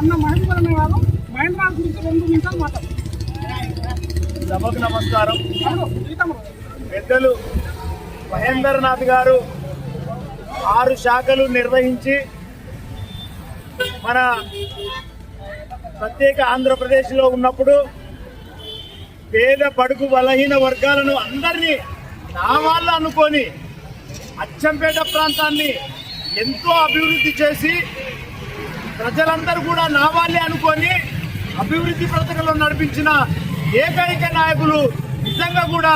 అన్న మహేంద్ర గారు మహేంద్ర గురించి రెండు నిమిషాలు మాట్లాడు సభకు నమస్కారం. పెద్దలు మహేందర్నాథ్ గారు ఆరు శాఖలు నిర్వహించి మన ప్రత్యేక ఆంధ్రప్రదేశ్లో ఉన్నప్పుడు పేద పడుగు బలహీన వర్గాలను అందరినీ నా వాళ్ళు అనుకొని అచ్చంపేట ప్రాంతాన్ని ఎంతో అభివృద్ధి చేసి ప్రజలందరూ కూడా నా వాళ్ళే అనుకొని అభివృద్ధి పథకంలో నడిపించిన ఏకైక నాయకులు నిజంగా కూడా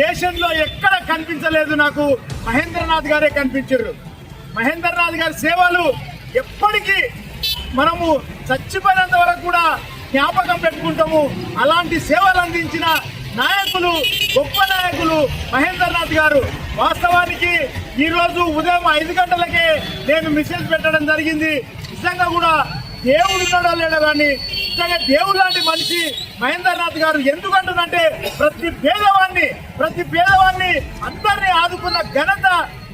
దేశంలో ఎక్కడ కనిపించలేదు నాకు మహేంద్రనాథ్ గారే కనిపించారు. మహేంద్రనాథ్ గారి సేవలు ఎప్పటికీ మనము చచ్చిపోయినంత వరకు కూడా జ్ఞాపకం పెట్టుకుంటాము. అలాంటి సేవలు అందించిన నాయకులు గొప్ప నాయకులు మహేంద్రనాథ్ గారు. వాస్తవానికి ఈరోజు ఉదయం ఐదు గంటలకే నేను మెసేజ్ పెట్టడం జరిగింది. నిజంగా కూడా దేవుడు ఉన్నాడో లేడో కానీ నిజంగా దేవుడు లాంటి మనిషి మహేంద్రనాథ్ గారు ఎందుకంటున్నంటే ప్రతి పేదవాడిని ప్రతి పేదవాడిని అందరినీ ఆదుకున్న ఘనత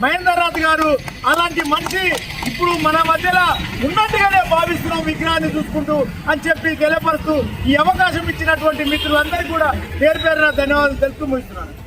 మహేంద్రనాథ్ గారు. అలాంటి మనిషి ఇప్పుడు మన మధ్యలో ఉన్నట్టుగా భావిస్తున్నాం విగ్రహాన్ని చూసుకుంటూ అని చెప్పి తెలియపరుస్తూ ఈ అవకాశం ఇచ్చినటువంటి మిత్రులందరికీ కూడా పేరు పేరున ధన్యవాదాలు తెలుపుతూ ముగిస్తున్నాను.